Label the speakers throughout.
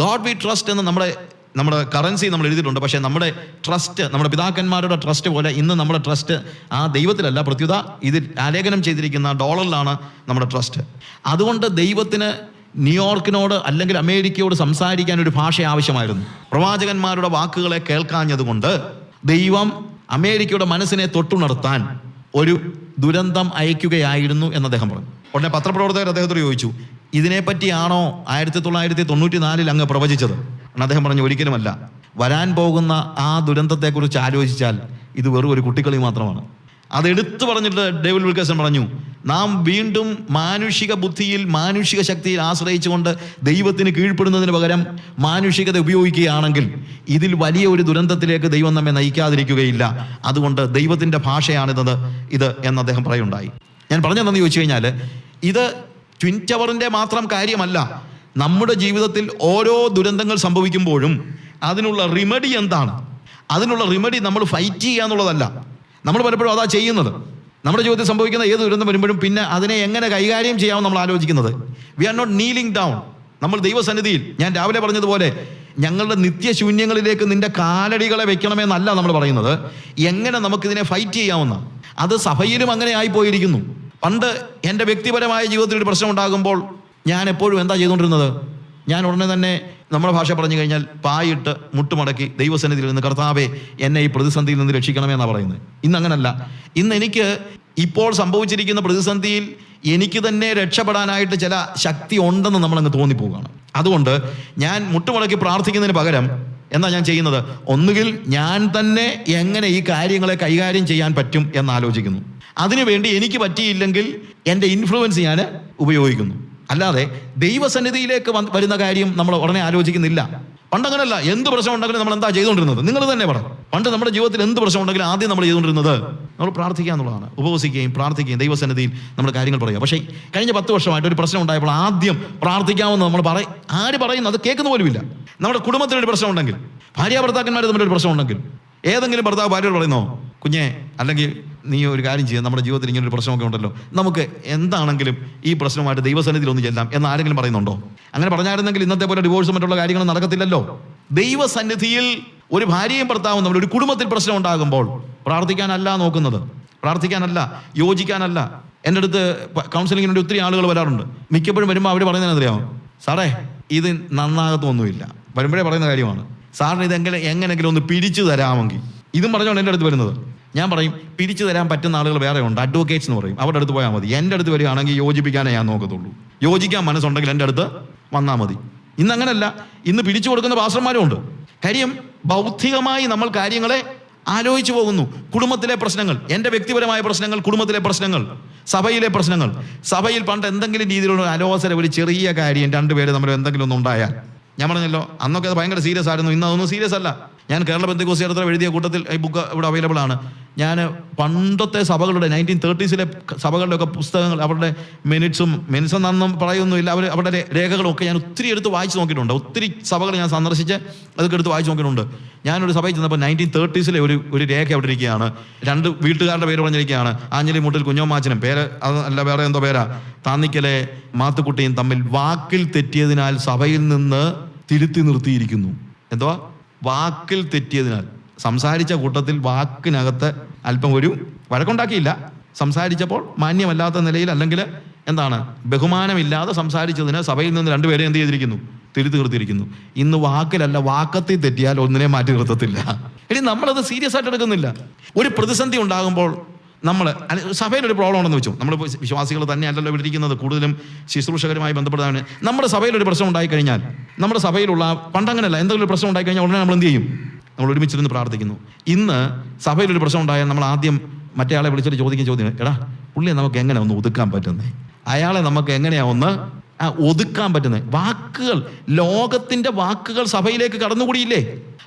Speaker 1: God V trust എന്ന് നമ്മുടെ നമ്മുടെ കറൻസി നമ്മൾ എഴുതിയിട്ടുണ്ട്. പക്ഷേ നമ്മുടെ ട്രസ്റ്റ് നമ്മുടെ പിതാക്കന്മാരുടെ ട്രസ്റ്റ് പോലെ ഇന്ന് നമ്മുടെ ട്രസ്റ്റ് ആ ദൈവത്തിലല്ല. പ്രത്യുത ഇത് ആലേഖനം ചെയ്തിരിക്കുന്ന ഡോളറിലാണ് നമ്മുടെ ട്രസ്റ്റ് അതുകൊണ്ട് ദൈവത്തിന് ന്യൂയോർക്കിനോട് അല്ലെങ്കിൽ അമേരിക്കയോട് സംസാരിക്കാൻ ഒരു ഭാഷ ആവശ്യമായിരുന്നു. പ്രവാചകന്മാരുടെ വാക്കുകളെ കേൾക്കാഞ്ഞതുകൊണ്ട് ദൈവം അമേരിക്കയുടെ മനസ്സിനെ തൊട്ടുണർത്താൻ ഒരു ദുരന്തം അയക്കുകയായിരുന്നു എന്ന് അദ്ദേഹം പറഞ്ഞു. ഉടനെ പത്രപ്രവർത്തകർ അദ്ദേഹത്തോട് ചോദിച്ചു ഇതിനെപ്പറ്റിയാണോ ആയിരത്തി തൊള്ളായിരത്തി തൊണ്ണൂറ്റി നാലിൽ അങ്ങ് പ്രവചിച്ചത്? അദ്ദേഹം പറഞ്ഞു ഒരിക്കലുമല്ല. വരാൻ പോകുന്ന ആ ദുരന്തത്തെക്കുറിച്ച് ആലോചിച്ചാൽ ഇത് വെറും ഒരു കുട്ടിക്കളി മാത്രമാണ്. അത് എടുത്തു പറഞ്ഞിട്ട് ഡേവിഡ് വിൽക്കസൺ പറഞ്ഞു നാം വീണ്ടും മാനുഷിക ബുദ്ധിയിൽ മാനുഷിക ശക്തിയിൽ ആശ്രയിച്ചുകൊണ്ട് ദൈവത്തിന് കീഴ്പ്പെടുന്നതിന് പകരം മാനുഷികത ഉപയോഗിക്കുകയാണെങ്കിൽ ഇതിൽ വലിയ ഒരു ദുരന്തത്തിലേക്ക് ദൈവം നമ്മെ നയിക്കാതിരിക്കുകയില്ല. അതുകൊണ്ട് ദൈവത്തിന്റെ ഭാഷയാണിത് ഇത് എന്ന് അദ്ദേഹം പറയുണ്ടായി. ഞാൻ പറഞ്ഞതെന്ന് ചോദിച്ചു കഴിഞ്ഞാൽ ഇത് ട്വിൻ ടവറിന്റെ മാത്രം കാര്യമല്ല നമ്മുടെ ജീവിതത്തിൽ ഓരോ ദുരന്തങ്ങൾ സംഭവിക്കുമ്പോഴും അതിനുള്ള റിമഡി എന്താണ്? അതിനുള്ള റിമഡി നമ്മൾ ഫൈറ്റ് ചെയ്യുക എന്നുള്ളതല്ല. നമ്മൾ പലപ്പോഴും അതാ ചെയ്യുന്നത്. നമ്മുടെ ജീവിതത്തിൽ സംഭവിക്കുന്ന ഏത് ദുരന്തം വരുമ്പോഴും പിന്നെ അതിനെ എങ്ങനെ കൈകാര്യം ചെയ്യാമെന്ന് നമ്മൾ ആലോചിക്കുന്നത്. We are not kneeling down നമ്മൾ ദൈവസന്നിധിയിൽ ഞാൻ രാവിലെ പറഞ്ഞതുപോലെ ഞങ്ങളുടെ നിത്യശൂന്യങ്ങളിലേക്ക് നിന്റെ കാലടികളെ വെക്കണമെന്നല്ല നമ്മൾ പറയുന്നത്. എങ്ങനെ നമുക്കിതിനെ ഫൈറ്റ് ചെയ്യാമെന്ന് അത് സഭയിലും അങ്ങനെ ആയിപ്പോയിരിക്കുന്നു. പണ്ട് എന്റെ വ്യക്തിപരമായ ജീവിതത്തിൽ ഒരു പ്രശ്നം ഉണ്ടാകുമ്പോൾ ഞാൻ എപ്പോഴും എന്താ ചെയ്തുകൊണ്ടിരുന്നത്? ഞാൻ ഉടനെ തന്നെ നമ്മുടെ ഭാഷ പറഞ്ഞു കഴിഞ്ഞാൽ പായിട്ട് മുട്ടുമടക്കി ദൈവസന്നിധിയിൽ നിന്ന് കർത്താവെ എന്നെ ഈ പ്രതിസന്ധിയിൽ നിന്ന് രക്ഷിക്കണമെന്നാണ് പറയുന്നത്. ഇന്ന് അങ്ങനല്ല. ഇന്ന് എനിക്ക് ഇപ്പോൾ സംഭവിച്ചിരിക്കുന്ന പ്രതിസന്ധിയിൽ എനിക്ക് തന്നെ രക്ഷപ്പെടാനായിട്ട് ചില ശക്തി ഉണ്ടെന്ന് നമ്മളങ്ങ് തോന്നിപ്പോവുകയാണ്. അതുകൊണ്ട് ഞാൻ മുട്ടുമടക്കി പ്രാർത്ഥിക്കുന്നതിന് പകരം എന്താ ഞാൻ ചെയ്യുന്നത്? ഒന്നുകിൽ ഞാൻ തന്നെ എങ്ങനെ ഈ കാര്യങ്ങളെ കൈകാര്യം ചെയ്യാൻ പറ്റും എന്ന് ആലോചിക്കുന്നു. അതിനുവേണ്ടി എനിക്ക് പറ്റിയില്ലെങ്കിൽ എന്റെ ഇൻഫ്ലുവൻസ് ഞാൻ ഉപയോഗിക്കുന്നു. അല്ലാതെ ദൈവസന്നിധിയിലേക്ക് വരുന്ന കാര്യം നമ്മൾ ഉടനെ ആലോചിക്കുന്നില്ല. പണ്ടങ്ങനല്ല എന്ത് പ്രശ്നം ഉണ്ടെങ്കിലും നമ്മൾ എന്താ ചെയ്തുകൊണ്ടിരുന്നത്? നിങ്ങൾ തന്നെ പറ. പണ്ട് നമ്മുടെ ജീവിതത്തിൽ എന്ത് പ്രശ്നം ഉണ്ടെങ്കിലും ആദ്യം നമ്മൾ ചെയ്തുകൊണ്ടിരുന്നത് നമ്മൾ പ്രാർത്ഥിക്കുക എന്നുള്ളതാണ്. ഉപവസിക്കുകയും പ്രാർത്ഥിക്കുകയും ദൈവസന്നിധിയിൽ നമ്മൾ കാര്യങ്ങൾ പറയുക. പക്ഷേ കഴിഞ്ഞ പത്ത് വർഷമായിട്ട് ഒരു പ്രശ്നം ഉണ്ടായപ്പോൾ ആദ്യം പ്രാർത്ഥിക്കാമെന്ന് നമ്മൾ പറ ആര് പറയുന്നു? അത് കേൾക്കുന്ന പോലുമില്ല. നമ്മുടെ കുടുംബത്തിനൊരു പ്രശ്നം ഉണ്ടെങ്കിൽ ഭാര്യ ഭർത്താക്കന്മാർ തമ്മിലൊരു പ്രശ്നം ഉണ്ടെങ്കിൽ ഏതെങ്കിലും ഭർത്താവ് ഭാര്യയോട് പറയുന്നോ കുഞ്ഞെ അല്ലെങ്കിൽ നീ ഒരു കാര്യം ചെയ്യുക നമ്മുടെ ജീവിതത്തിൽ ഇങ്ങനെ ഒരു പ്രശ്നമൊക്കെ ഉണ്ടല്ലോ. നമുക്ക് എന്താണെങ്കിലും ഈ പ്രശ്നമായിട്ട് ദൈവസന്നിധിയിൽ ഒന്ന് ചെല്ലാം എന്ന് ആരെങ്കിലും പറയുന്നുണ്ടോ? അങ്ങനെ പറഞ്ഞായിരുന്നെങ്കിൽ ഇന്നത്തെ പോലെ ഡിവോഴ്സും മറ്റുള്ള കാര്യങ്ങൾ നടക്കത്തില്ലല്ലോ. ദൈവസന്നിധിയിൽ ഒരു ഭാര്യയും ഭർത്താവും തമ്മിൽ ഒരു കുടുംബത്തിൽ പ്രശ്നം ഉണ്ടാകുമ്പോൾ പ്രാർത്ഥിക്കാനല്ല നോക്കുന്നത്. പ്രാർത്ഥിക്കാനല്ല യോജിക്കാനല്ല. എന്റെ അടുത്ത് കൗൺസിലിങ്ങിന് വേണ്ടി ഒത്തിരി ആളുകൾ വരാറുണ്ട്. മിക്കപ്പോഴും വരുമ്പോൾ അവർ പറയുന്നത് അറിയാമോ സാറേ ഇത് നന്നാകത്തൊന്നുമില്ല വരുമ്പോഴേ പറയുന്ന കാര്യമാണ്. സാറിന് ഇത് എങ്ങനെ എങ്ങനെങ്കിലും ഒന്ന് പിരിച്ചു തരാമെങ്കിൽ. ഇതും പറഞ്ഞുകൊണ്ട് എന്റെ അടുത്ത് വരുന്നത്. ഞാൻ പറയും പിരിച്ചു തരാൻ പറ്റുന്ന ആളുകൾ വേറെ ഉണ്ട്. അഡ്വക്കേറ്റ്സ് എന്ന് പറയും. അവരുടെ അടുത്ത് പോയാൽ മതി. എന്റെ അടുത്ത് വരികയാണെങ്കിൽ യോജിപ്പിക്കാനേ ഞാൻ നോക്കത്തുള്ളൂ. യോജിക്കാൻ മനസ്സുണ്ടെങ്കിൽ എന്റെ അടുത്ത് വന്നാൽ മതി. ഇന്ന് അങ്ങനല്ല. ഇന്ന് പിരിച്ചു കൊടുക്കുന്ന പാസ്റ്റർമാരും ഉണ്ട്. കാര്യം ബൗദ്ധികമായി നമ്മൾ കാര്യങ്ങളെ ആലോചിച്ചു പോകുന്നു. കുടുംബത്തിലെ പ്രശ്നങ്ങൾ എന്റെ വ്യക്തിപരമായ പ്രശ്നങ്ങൾ കുടുംബത്തിലെ പ്രശ്നങ്ങൾ സഭയിലെ പ്രശ്നങ്ങൾ. സഭയിൽ പണ്ട് എന്തെങ്കിലും രീതിയിലുള്ള അലോസര ഒരു ചെറിയ കാര്യം രണ്ടുപേര് തമ്മിൽ എന്തെങ്കിലും ഒന്നും ഉണ്ടായാൽ. ഞാൻ പറഞ്ഞല്ലോ അന്നൊക്കെ അത് ഭയങ്കര സീരിയസ് ആയിരുന്നു. ഇന്ന് അതൊന്നും സീരിയസ് അല്ല. ഞാൻ കേരള ബന്ധുക്കോസ് അടുത്ത എഴുതിയ കൂട്ടത്തിൽ ഈ ബുക്ക് ഇവിടെ അവൈലബിൾ ആണ്. ഞാൻ പണ്ടത്തെ സഭകളുടെ നയന്റീൻ തേർട്ടീസിലെ സഭകളുടെയൊക്കെ പുസ്തകങ്ങൾ അവരുടെ മിനിറ്റ്സും മിനിറ്റ്സ് എന്നൊന്നും പറയൊന്നുമില്ല. അവർ അവരുടെ രേഖകളും രേഖകളൊക്കെ ഞാൻ ഒത്തിരി എടുത്ത് വായിച്ചു നോക്കിയിട്ടുണ്ട്. ഒത്തിരി സഭകൾ ഞാൻ സന്ദർശിച്ച് അതൊക്കെ എടുത്ത് വായിച്ചു നോക്കിയിട്ടുണ്ട്. ഞാനൊരു സഭയിൽ ചെന്നപ്പോൾ നയന്റീൻ തേർട്ടീസിലെ ഒരു ഒരു രേഖ അവിടെ ഇരിക്കുകയാണ്. രണ്ട് വീട്ടുകാരുടെ പേര് പറഞ്ഞിരിക്കുകയാണ്. ആഞ്ഞലി മുട്ടിൽ കുഞ്ഞോമാച്ചനും പേര് അല്ല വേറെ എന്തോ പേരാ? താന്നിക്കലെ മാത്തുക്കുട്ടിയും തമ്മിൽ വാക്കിൽ തെറ്റിയതിനാൽ സഭയിൽ നിന്ന് തിരുത്തി നിർത്തിയിരിക്കുന്നു. എന്തുവാ? വാക്കിൽ തെറ്റിയതിനാൽ സംസാരിച്ച കൂട്ടത്തിൽ വാക്കിനകത്ത് അല്പം ഒരു വഴക്കുണ്ടാക്കിയില്ല. സംസാരിച്ചപ്പോൾ മാന്യമല്ലാത്ത നിലയിൽ അല്ലെങ്കിൽ എന്താണ് ബഹുമാനമില്ലാതെ സംസാരിച്ചതിന് സഭയിൽ നിന്ന് രണ്ടുപേരെ എന്ത് ചെയ്തിരിക്കുന്നു? തിരുത്തി നിർത്തിയിരിക്കുന്നു. ഇന്ന് വാക്കിലല്ല വാക്കത്തിൽ തെറ്റിയാൽ ഒന്നിനെ മാറ്റി നിർത്തത്തില്ല. ഇനി നമ്മളത് സീരിയസ് ആയിട്ട് എടുക്കുന്നില്ല. ഒരു പ്രതിസന്ധി ഉണ്ടാകുമ്പോൾ നമ്മൾ സഭയിൽ ഒരു പ്രോബ്ലം ഉണ്ടെന്ന് വെച്ചു നമ്മൾ വിശ്വാസികൾ തന്നെയല്ലല്ലോ വിളിക്കുന്നത് കൂടുതലും ശുശ്രൂഷകരുമായി ബന്ധപ്പെട്ടതാണ് നമ്മുടെ സഭയിൽ ഒരു പ്രശ്നം ഉണ്ടായിക്കഴിഞ്ഞാൽ നമ്മുടെ സഭയിലുള്ള പണ്ടങ്ങനല്ല എന്തെങ്കിലും ഒരു പ്രശ്നം ഉണ്ടായിക്കഴിഞ്ഞാൽ ഉടനെ നമ്മൾ എന്ത് ചെയ്യും? നമ്മൾ ഒരുമിച്ചിരുന്ന് പ്രാർത്ഥിക്കുന്നു. ഇന്ന് സഭയിൽ ഒരു പ്രശ്നം ഉണ്ടായാൽ നമ്മൾ ആദ്യം മറ്റേ ആളെ വിളിച്ചിട്ട് ചോദിക്കും ചോദ്യം എടാ പുള്ളിയെ നമുക്ക് എങ്ങനെ ഒന്ന് ഒതുക്കാൻ പറ്റുന്നേ? അയാളെ നമുക്ക് എങ്ങനെയാ ഒന്ന് ഒതുക്കാൻ പറ്റുന്നത് വാക്കുകൾ ലോകത്തിന്റെ വാക്കുകൾ സഭയിലേക്ക് കടന്നുകൂടിയില്ലേ?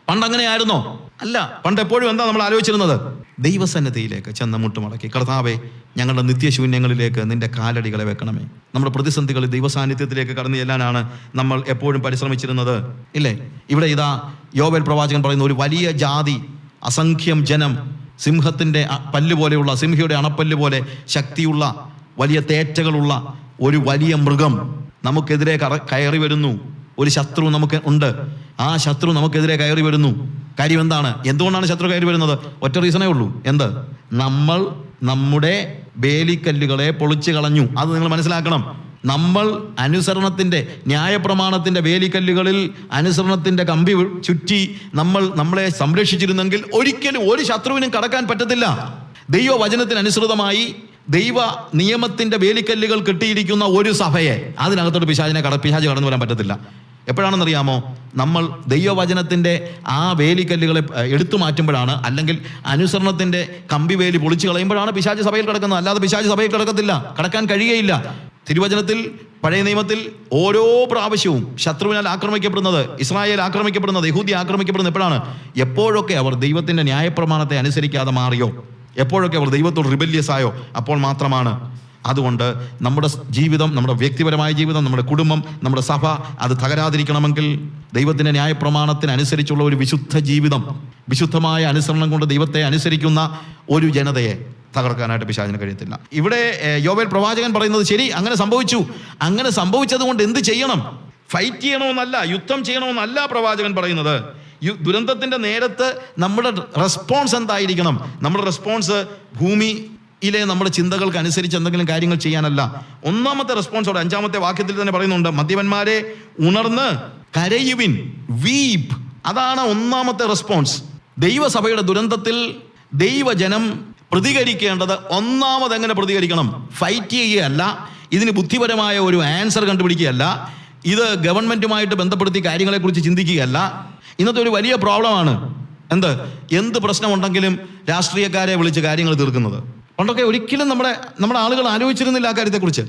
Speaker 1: പണ്ട് അങ്ങനെയായിരുന്നോ അല്ല പണ്ട് എപ്പോഴും എന്താ നമ്മൾ ആലോചിച്ചിരുന്നത്? ദൈവസന്നിധിയിലേക്ക് ചെന്ന് മുട്ടുമടക്കി. കർത്താവെ ഞങ്ങളുടെ നിത്യശൂന്യങ്ങളിലേക്ക് നിന്റെ കാലടികളെ വെക്കണമേ. നമ്മുടെ പ്രതിസന്ധികളിൽ ദൈവസാന്നിധ്യത്തിലേക്ക് കടന്നു ചെല്ലാനാണ് നമ്മൾ എപ്പോഴും പരിശ്രമിച്ചിരുന്നത്. ഇല്ലേ? ഇവിടെ ഇതാ യോബൽ പ്രവാചകൻ പറയുന്ന ഒരു വലിയ ജാതി അസംഖ്യം ജനം സിംഹത്തിന്റെ പല്ലുപോലെയുള്ള പല്ല് പോലെയുള്ള സിംഹയുടെ അണപ്പല്ല് പോലെ ശക്തിയുള്ള വലിയ തേറ്റകളുള്ള ഒരു വലിയ മൃഗം നമുക്കെതിരെ കയറി വരുന്നു. ഒരു ശത്രു നമുക്ക് ഉണ്ട്. ആ ശത്രു നമുക്കെതിരെ കയറി വരുന്നു. കാര്യം എന്താണ്? എന്തുകൊണ്ടാണ് ശത്രു കയറി വരുന്നത്? ഒറ്റ റീസണേ ഉള്ളൂ. എന്ത്? നമ്മൾ നമ്മുടെ വേലിക്കല്ലുകളെ പൊളിച്ചു കളഞ്ഞു. അത് നിങ്ങൾ മനസ്സിലാക്കണം. നമ്മൾ അനുസരണത്തിന്റെ ന്യായപ്രമാണത്തിന്റെ വേലിക്കല്ലുകളിൽ അനുസരണത്തിന്റെ കമ്പി ചുറ്റി നമ്മൾ നമ്മളെ സംരക്ഷിച്ചിരുന്നെങ്കിൽ ഒരിക്കലും ഒരു ശത്രുവിനും കടക്കാൻ പറ്റത്തില്ല. ദൈവവചനത്തിന് അനുസൃതമായി ദൈവ നിയമത്തിന്റെ വേലിക്കല്ലുകൾ കിട്ടിയിരിക്കുന്ന ഒരു സഭയെ അതിനകത്തോട്ട് പിശാചിനെ കട പിശാജ് കടന്നു വരാൻ പറ്റത്തില്ല. എപ്പോഴാണെന്നറിയാമോ? നമ്മൾ ദൈവവചനത്തിന്റെ ആ വേലിക്കല്ലുകളെ എടുത്തു മാറ്റുമ്പോഴാണ് അല്ലെങ്കിൽ അനുസരണത്തിന്റെ കമ്പി വേലി പൊളിച്ചു കളയുമ്പോഴാണ് പിശാജ് സഭയിൽ കിടക്കുന്നത്. അല്ലാതെ പിശാജ് സഭയിൽ കിടക്കത്തില്ല. കടക്കാൻ കഴിയുകയില്ല തിരുവചനത്തിൽ പഴയ നിയമത്തിൽ ഓരോ പ്രാവശ്യവും ശത്രുവിനാൽ ആക്രമിക്കപ്പെടുന്നത് ഇസ്രായേൽ ആക്രമിക്കപ്പെടുന്നത് യഹൂദി ആക്രമിക്കപ്പെടുന്നത് എപ്പോഴാണ്? എപ്പോഴൊക്കെ അവർ ദൈവത്തിന്റെ ന്യായപ്രമാണത്തെ അനുസരിക്കാതെ മാറിയോ? എപ്പോഴൊക്കെ അവർ ദൈവത്തോട് റിബല്യസ് ആയോ അപ്പോൾ മാത്രമാണ്. അതുകൊണ്ട് നമ്മുടെ ജീവിതം നമ്മുടെ വ്യക്തിപരമായ ജീവിതം നമ്മുടെ കുടുംബം നമ്മുടെ സഭ അത് തകരാതിരിക്കണമെങ്കിൽ ദൈവത്തിന്റെ ന്യായപ്രമാണത്തിന് അനുസരിച്ചുള്ള ഒരു വിശുദ്ധ ജീവിതം വിശുദ്ധമായ അനുസരണം കൊണ്ട് ദൈവത്തെ അനുസരിക്കുന്ന ഒരു ജനതയെ തകർക്കാനായിട്ട് പിശാചിന് കഴിയത്തില്ല. ഇവിടെ യോവേൽ പ്രവാചകൻ പറയുന്നത് ശരി അങ്ങനെ സംഭവിച്ചു. അങ്ങനെ സംഭവിച്ചത് കൊണ്ട് എന്ത് ചെയ്യണം? ഫൈറ്റ് ചെയ്യണമെന്നല്ല യുദ്ധം ചെയ്യണമെന്നല്ല പ്രവാചകൻ പറയുന്നത്. ദുരന്തത്തിന്റെ നേരത്ത് നമ്മുടെ റെസ്പോൺസ് എന്തായിരിക്കണം? നമ്മുടെ റെസ്പോൺസ് ഭൂമി ഭൂമിയിലെ നമ്മുടെ ചിന്തകൾക്ക് അനുസരിച്ച് എന്തെങ്കിലും കാര്യങ്ങൾ ചെയ്യാനല്ല. ഒന്നാമത്തെ റെസ്പോൺസ് അവിടെ അഞ്ചാമത്തെ വാക്യത്തിൽ തന്നെ പറയുന്നുണ്ട് മദ്യപന്മാരെ ഉണർന്ന് കരയുവിൻ വീപ്. അതാണ് ഒന്നാമത്തെ റെസ്പോൺസ് ദൈവസഭയുടെ ദുരന്തത്തിൽ ദൈവജനം പ്രതികരിക്കേണ്ടത് ഒന്നാമത് എങ്ങനെ പ്രതികരിക്കണം? ഫൈറ്റ് ചെയ്യുകയല്ല. ഇതിന് ബുദ്ധിപരമായ ഒരു ആൻസർ കണ്ടുപിടിക്കുകയല്ല. ഇത് ഗവൺമെന്റുമായിട്ട് ബന്ധപ്പെടുത്തി കാര്യങ്ങളെക്കുറിച്ച് ചിന്തിക്കുകയല്ല. ഇന്നത്തെ ഒരു വലിയ പ്രോബ്ലമാണ് എന്ത്? എന്ത് പ്രശ്നമുണ്ടെങ്കിലും രാഷ്ട്രീയക്കാരെ വിളിച്ച് കാര്യങ്ങൾ തീർക്കുന്നത്. പണ്ടൊക്കെ ഒരിക്കലും നമ്മുടെ നമ്മുടെ ആളുകൾ ആലോചിച്ചിരുന്നില്ല ആ കാര്യത്തെക്കുറിച്ച്.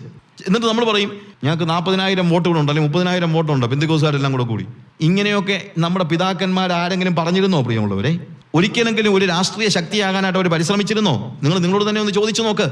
Speaker 1: എന്നിട്ട് നമ്മൾ പറയും ഞങ്ങൾക്ക് നാൽപ്പതിനായിരം വോട്ടുകളുണ്ട് അല്ലെങ്കിൽ മുപ്പതിനായിരം വോട്ടുണ്ട് ബിന്ദുക്കോസുകാരെല്ലാം കൂടെ കൂടി. ഇങ്ങനെയൊക്കെ നമ്മുടെ പിതാക്കന്മാർ ആരെങ്കിലും പറഞ്ഞിരുന്നോ പ്രിയമുള്ളവരെ? ഒരിക്കലെങ്കിലും ഒരു രാഷ്ട്രീയ ശക്തിയാകാനായിട്ട് അവർ പരിശ്രമിച്ചിരുന്നോ? നിങ്ങൾ നിങ്ങളോട് തന്നെ ഒന്ന് ചോദിച്ചു നോക്ക്.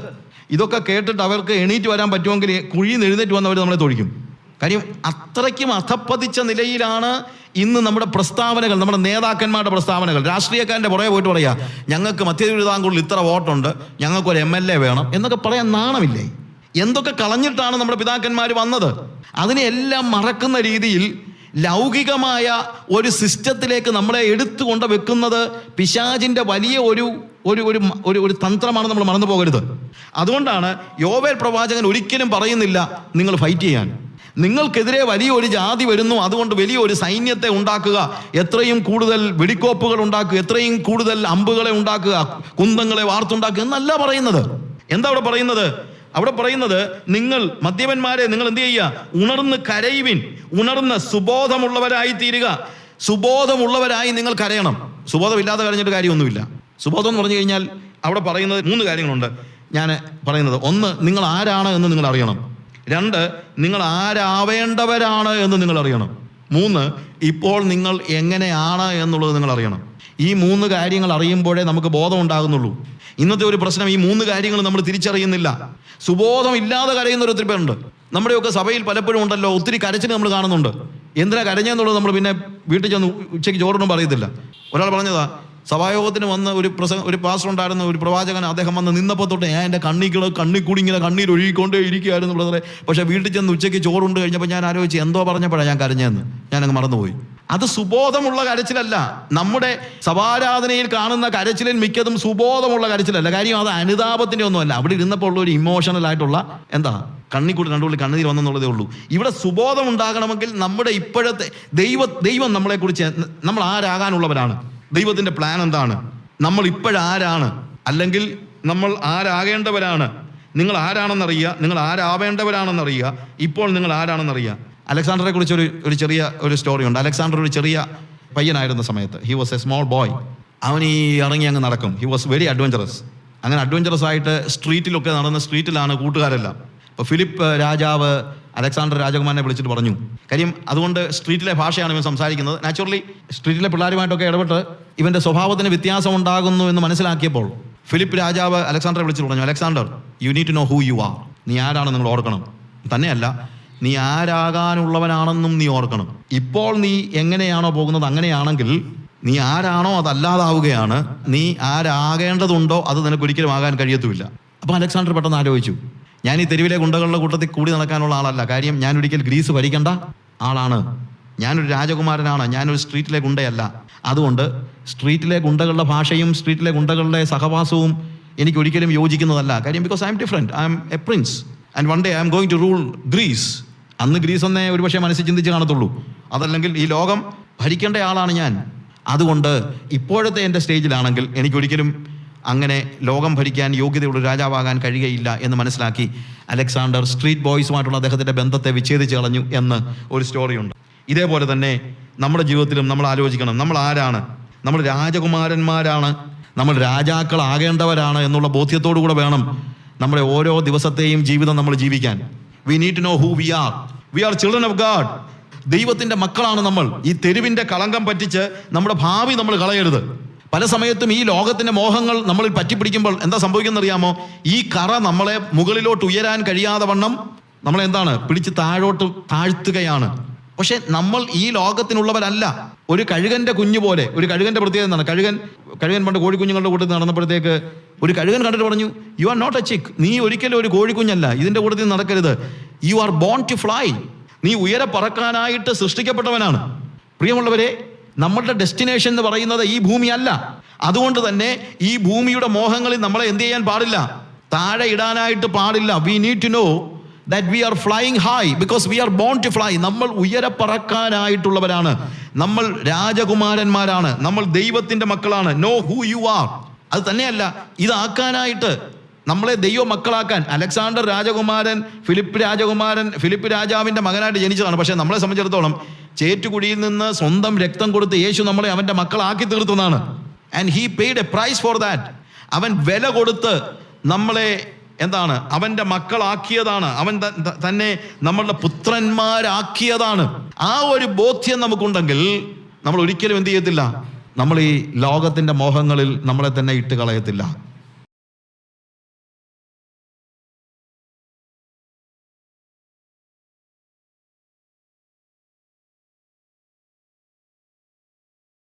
Speaker 1: ഇതൊക്കെ കേട്ടിട്ട് അവർക്ക് എണീറ്റ് വരാൻ പറ്റുമെങ്കിൽ കുഴിയിൽ എഴുന്നേറ്റ് വന്ന് അവർ നമ്മളെ തൊഴിക്കും. കാര്യം അത്രയ്ക്കും അധപ്പതിച്ച നിലയിലാണ് ഇന്ന് നമ്മുടെ പ്രസ്താവനകൾ നമ്മുടെ നേതാക്കന്മാരുടെ പ്രസ്താവനകൾ. രാഷ്ട്രീയക്കാരന്റെ പുറകെ പോയിട്ട് പറയാ ഞങ്ങൾക്ക് മധ്യ തിരുവിതാംകൂറിൽ ഇത്ര വോട്ടുണ്ട്. ഞങ്ങൾക്ക് ഒരു എം എൽ എ വേണം. എന്നൊക്കെ പറയാൻ നാണമില്ലേ? എന്തൊക്കെ കളഞ്ഞിട്ടാണ് നമ്മുടെ പിതാക്കന്മാർ വന്നത്? അതിനെല്ലാം മറക്കുന്ന രീതിയിൽ ലൗകികമായ ഒരു സിസ്റ്റത്തിലേക്ക് നമ്മളെ എടുത്തുകൊണ്ട് വെക്കുന്നത് പിശാചിന്റെ വലിയ ഒരു ഒരു ഒരു ഒരു ഒരു തന്ത്രമാണ് നമ്മൾ മറന്നു പോകരുത്. അതുകൊണ്ടാണ് യോവേൽ പ്രവാചകൻ ഒരിക്കലും പറയുന്നില്ല നിങ്ങൾ ഫൈറ്റ് ചെയ്യാൻ. നിങ്ങൾക്കെതിരെ വലിയ ഒരു ജാതി വരുന്നു. അതുകൊണ്ട് വലിയ ഒരു സൈന്യത്തെ ഉണ്ടാക്കുക. എത്രയും കൂടുതൽ വെടിക്കോപ്പുകൾ ഉണ്ടാക്കുക. എത്രയും കൂടുതൽ അമ്പുകളെ ഉണ്ടാക്കുക. കുന്തങ്ങളെ വാർത്തുണ്ടാക്കുക എന്നല്ല പറയുന്നത്. എന്താ അവിടെ പറയുന്നത്? അവിടെ പറയുന്നത് നിങ്ങൾ മദ്യപന്മാരെ നിങ്ങൾ എന്ത് ചെയ്യുക? ഉണർന്ന് കരയുവിൻ. ഉണർന്ന് സുബോധമുള്ളവരായി തീരുക സുബോധമുള്ളവരായി നിങ്ങൾ കരയണം. സുബോധമില്ലാതെ കരഞ്ഞിട്ട് കാര്യമൊന്നുമില്ല. സുബോധം എന്ന് പറഞ്ഞു കഴിഞ്ഞാൽ അവിടെ പറയുന്നത് മൂന്ന് കാര്യങ്ങളുണ്ട്. ഞാൻ പറയുന്നത് ഒന്ന് നിങ്ങൾ ആരാണ് എന്ന് നിങ്ങൾ അറിയണം. രണ്ട് നിങ്ങൾ ആരാവേണ്ടവരാണ് എന്ന് നിങ്ങൾ അറിയണം. മൂന്ന് ഇപ്പോൾ നിങ്ങൾ എങ്ങനെയാണ് എന്നുള്ളത് നിങ്ങൾ അറിയണം. ഈ മൂന്ന് കാര്യങ്ങൾ അറിയുമ്പോഴേ നമുക്ക് ബോധം ഉണ്ടാകുന്നുള്ളൂ. ഇന്നത്തെ ഒരു പ്രശ്നം ഈ മൂന്ന് കാര്യങ്ങൾ നമ്മൾ തിരിച്ചറിയുന്നില്ല. സുബോധം ഇല്ലാതെ കരയുന്ന ഒരു ഒത്തിരി പേരുണ്ട് നമ്മുടെയൊക്കെ സഭയിൽ പലപ്പോഴും ഉണ്ടല്ലോ ഒത്തിരി കരച്ചിൽ നമ്മൾ കാണുന്നുണ്ട്. എന്തിനാ കരഞ്ഞെന്നുള്ളത് നമ്മൾ പിന്നെ വീട്ടിൽ ചെന്ന് ഉച്ചയ്ക്ക് ചോറൊന്നും പറയത്തില്ല. ഒരാൾ പറഞ്ഞതാ സഭായോഗത്തിന് വന്ന ഒരു പ്രസംഗ ഒരു പാസ്റ്റർ ഉണ്ടായിരുന്ന ഒരു പ്രവാചകൻ അദ്ദേഹം വന്ന് നിന്നപ്പോൾ തൊട്ട് ഞാൻ എന്റെ കണ്ണിക്കുള്ള കണ്ണി കൂടി ഇങ്ങനെ കണ്ണീർ ഒഴുകിക്കൊണ്ടേ ഇരിക്കുകയായിരുന്നു ബ്രദറെ. പക്ഷേ വീട്ടിൽ ചെന്ന് ഉച്ചയ്ക്ക് ചോറുണ്ട് കഴിഞ്ഞപ്പോൾ ഞാൻ ആലോചിച്ച് എന്തോ പറഞ്ഞപ്പോഴാണ് ഞാൻ കരഞ്ഞതെന്ന്. ഞാനങ്ങ് മറന്നുപോയി. അത് സുബോധമുള്ള കരച്ചിലല്ല. നമ്മുടെ സഭാരാധനയിൽ കാണുന്ന കരച്ചിലിൽ മിക്കതും സുബോധമുള്ള കരച്ചിലല്ല. കാര്യം അത് അനുതാപത്തിന്റെ ഒന്നുമല്ല. അവിടെ ഇരുന്നപ്പോൾ ഉള്ള ഒരു ഇമോഷണൽ ആയിട്ടുള്ള എന്താ? കണ്ണിക്കൂടി രണ്ടുപുള്ളി കണ്ണുനീർ വന്നെന്നുള്ളതേ ഉള്ളൂ. ഇവിടെ സുബോധം ഉണ്ടാകണമെങ്കിൽ നമ്മുടെ ഇപ്പോഴത്തെ ദൈവ ദൈവം നമ്മളെക്കുറിച്ച് നമ്മൾ ആരാകാനുള്ളവരാണ്. ദൈവത്തിന്റെ പ്ലാൻ എന്താണ്? നമ്മൾ ഇപ്പോഴാരാണ്? അല്ലെങ്കിൽ നമ്മൾ ആരാകേണ്ടവരാണ്? നിങ്ങൾ ആരാണെന്നറിയുക നിങ്ങൾ ആരാവേണ്ടവരാണെന്നറിയുക. ഇപ്പോൾ നിങ്ങൾ ആരാണെന്നറിയുക. അലക്സാണ്ടറെ കുറിച്ച് ഒരു ഒരു ചെറിയ ഒരു സ്റ്റോറി ഉണ്ട്. അലക്സാണ്ടർ ഒരു ചെറിയ പയ്യനായിരുന്ന സമയത്ത്. He was a small boy അവൻ ഈ ഇറങ്ങി അങ്ങ് നടക്കും. ഹി വാസ് വെരി അഡ്വഞ്ചറസ് അങ്ങനെ അഡ്വഞ്ചറസ് ആയിട്ട് സ്ട്രീറ്റിലൊക്കെ നടന്ന സ്ട്രീറ്റിലാണ് കൂട്ടുകാരെല്ലാം. അപ്പോൾ ഫിലിപ്പ് രാജാവ് അലക്സാണ്ടർ രാജകുമാരനെ വിളിച്ചിട്ട് പറഞ്ഞു. കാര്യം അതുകൊണ്ട് സ്ട്രീറ്റിലെ ഭാഷയാണ് ഇവൻ സംസാരിക്കുന്നത്. നാച്ചുറലി സ്ട്രീറ്റിലെ പിള്ളേരുമായിട്ടൊക്കെ ഇടപെട്ട് ഇവന്റെ സ്വഭാവത്തിന് വ്യത്യാസം ഉണ്ടാകുന്നു എന്ന് മനസ്സിലാക്കിയപ്പോൾ ഫിലിപ്പ് രാജാവ് അലക്സാണ്ടറെ വിളിച്ചിട്ട് പറഞ്ഞു Alexander you need to know who you are നീ ആരാണ് നിങ്ങൾ ഓർക്കണം. തന്നെയല്ല നീ ആരാകാനുള്ളവനാണെന്നും നീ ഓർക്കണം. ഇപ്പോൾ നീ എങ്ങനെയാണോ പോകുന്നത് അങ്ങനെയാണെങ്കിൽ നീ ആരാണോ അതല്ലാതാവുകയാണ് നീ ആരാകേണ്ടതുണ്ടോ അത് നിനക്ക് ഒരിക്കലും ആകാൻ കഴിയത്തുമില്ല. അപ്പോൾ അലക്സാണ്ടർ പെട്ടെന്ന് ആലോചിച്ചു. ഞാൻ ഈ തെരുവിലെ ഗുണ്ടകളുടെ കൂട്ടത്തിൽ കൂടി നടക്കാനുള്ള ആളല്ല. കാര്യം ഞാൻ ഒരിക്കൽ ഗ്രീസ് ഭരിക്കേണ്ട ആളാണ്. ഞാനൊരു രാജകുമാരനാണ്. ഞാനൊരു സ്ട്രീറ്റിലെ ഗുണ്ടയല്ല. അതുകൊണ്ട് സ്ട്രീറ്റിലെ ഗുണ്ടകളുടെ ഭാഷയും സ്ട്രീറ്റിലെ ഗുണ്ടകളുടെ സഹവാസവും എനിക്ക് ഒരിക്കലും യോജിക്കുന്നതല്ല. കാര്യം because I'm different I'm a prince and one day I'm going to rule Greece അന്ന് ഗ്രീസ് എന്നേ ഒരുപക്ഷെ മനസ്സിൽ ചിന്തിച്ച് കാണത്തുള്ളൂ. അതല്ലെങ്കിൽ ഈ ലോകം ഭരിക്കേണ്ട ആളാണ് ഞാൻ. അതുകൊണ്ട് ഇപ്പോഴത്തെ എന്റെ സ്റ്റേജിലാണെങ്കിൽ എനിക്കൊരിക്കലും അങ്ങനെ ലോകം ഭരിക്കാൻ യോഗ്യതയുള്ള രാജാവാകാൻ കഴിയുകയില്ല എന്ന് മനസ്സിലാക്കി അലക്സാണ്ടർ സ്ട്രീറ്റ് ബോയ്സുമായിട്ടുള്ള അദ്ദേഹത്തിന്റെ ബന്ധത്തെ വിച്ഛേദിച്ച് കളഞ്ഞു എന്ന് ഒരു സ്റ്റോറിയുണ്ട്. ഇതേപോലെ തന്നെ നമ്മുടെ ജീവിതത്തിലും നമ്മൾ ആലോചിക്കണം നമ്മൾ ആരാണ്? നമ്മൾ രാജകുമാരന്മാരാണ്. നമ്മൾ രാജാക്കളാകേണ്ടവരാണ് എന്നുള്ള ബോധ്യത്തോടു കൂടെ വേണം നമ്മുടെ ഓരോ ദിവസത്തെയും ജീവിതം നമ്മൾ ജീവിക്കാൻ. We need to know who we are we are children of God ദൈവത്തിന്റെ മക്കളാണ് നമ്മൾ. ഈ തെരുവിന്റെ കളങ്കം പറ്റിച്ച് നമ്മുടെ ഭാവി നമ്മൾ കളയരുത്. പല സമയത്തും ഈ ലോകത്തിന്റെ മോഹങ്ങൾ നമ്മളിൽ പറ്റിപ്പിടിക്കുമ്പോൾ എന്താ സംഭവിക്കുന്ന അറിയാമോ ഈ കറ നമ്മളെ മുകളിലോട്ട് ഉയരാൻ കഴിയാതെ വണ്ണം നമ്മളെ എന്താണ് പിടിച്ച് താഴോട്ട് താഴ്ത്തുകയാണ്. പക്ഷെ നമ്മൾ ഈ ലോകത്തിനുള്ളവരല്ല. ഒരു കഴുകന്റെ കുഞ്ഞു പോലെ ഒരു കഴുകന്റെ പ്രത്യേകത എന്താണ്? കഴുകൻ കഴുകൻ പണ്ട് കോഴിക്കുഞ്ഞുങ്ങളുടെ കൂട്ടത്തിൽ നടന്നപ്പോഴത്തേക്ക് ഒരു കഴുകൻ കണ്ടിട്ട് പറഞ്ഞു you are not a chick നീ ഒരിക്കലും ഒരു കോഴിക്കുഞ്ഞല്ല. ഇതിന്റെ കൂട്ടത്തിൽ നടക്കരുത്. You are born to fly നീ ഉയരെ പറക്കാനായിട്ട് സൃഷ്ടിക്കപ്പെട്ടവനാണ്. പ്രിയമുള്ളവരെ നമ്മളുടെ ഡെസ്റ്റിനേഷൻ എന്ന് പറയുന്നത് ഈ ഭൂമിയല്ല അതുകൊണ്ട് തന്നെ ഈ ഭൂമിയുടെ മോഹങ്ങളിൽ നമ്മളെ എന്ത് ചെയ്യാൻ പാടില്ല? താഴെ ഇടാനായിട്ട് പാടില്ല. We need to know that we are flying high because we are born to fly നമ്മൾ ഉയരെ പറക്കാനായിട്ടുള്ളവരാണ് നമ്മൾ രാജകുമാരന്മാരാണ്. നമ്മൾ ദൈവത്തിന്റെ മക്കളാണ്. നോ ഹൂ യു ആർ അത് തന്നെയല്ല. ഇതാക്കാനായിട്ട് നമ്മളെ ദൈവ മക്കളാക്കാൻ അലക്സാണ്ടർ രാജകുമാരൻ ഫിലിപ്പ് രാജകുമാരൻ ഫിലിപ്പ് രാജാവിന്റെ മകനായിട്ട് ജനിച്ചതാണ്. പക്ഷേ നമ്മളെ സംബന്ധിച്ചിടത്തോളം ചേറ്റുകുഴിയിൽ നിന്ന് സ്വന്തം രക്തം കൊടുത്ത് യേശു നമ്മളെ അവന്റെ മക്കളാക്കി തീർത്തതാണ് and he paid a price for that അവൻ വില കൊടുത്ത് നമ്മളെ എന്താണ് അവന്റെ മക്കളാക്കിയതാണ്. അവൻ തന്നെ നമ്മളുടെ പുത്രന്മാരാക്കിയതാണ്. ആ ഒരു ബോധ്യം നമുക്കുണ്ടെങ്കിൽ നമ്മൾ ഒരിക്കലും എന്ത് ചെയ്യത്തില്ല. നമ്മൾ ഈ ലോകത്തിന്റെ മോഹങ്ങളിൽ നമ്മളെ തന്നെ ഇട്ട് കളയത്തില്ല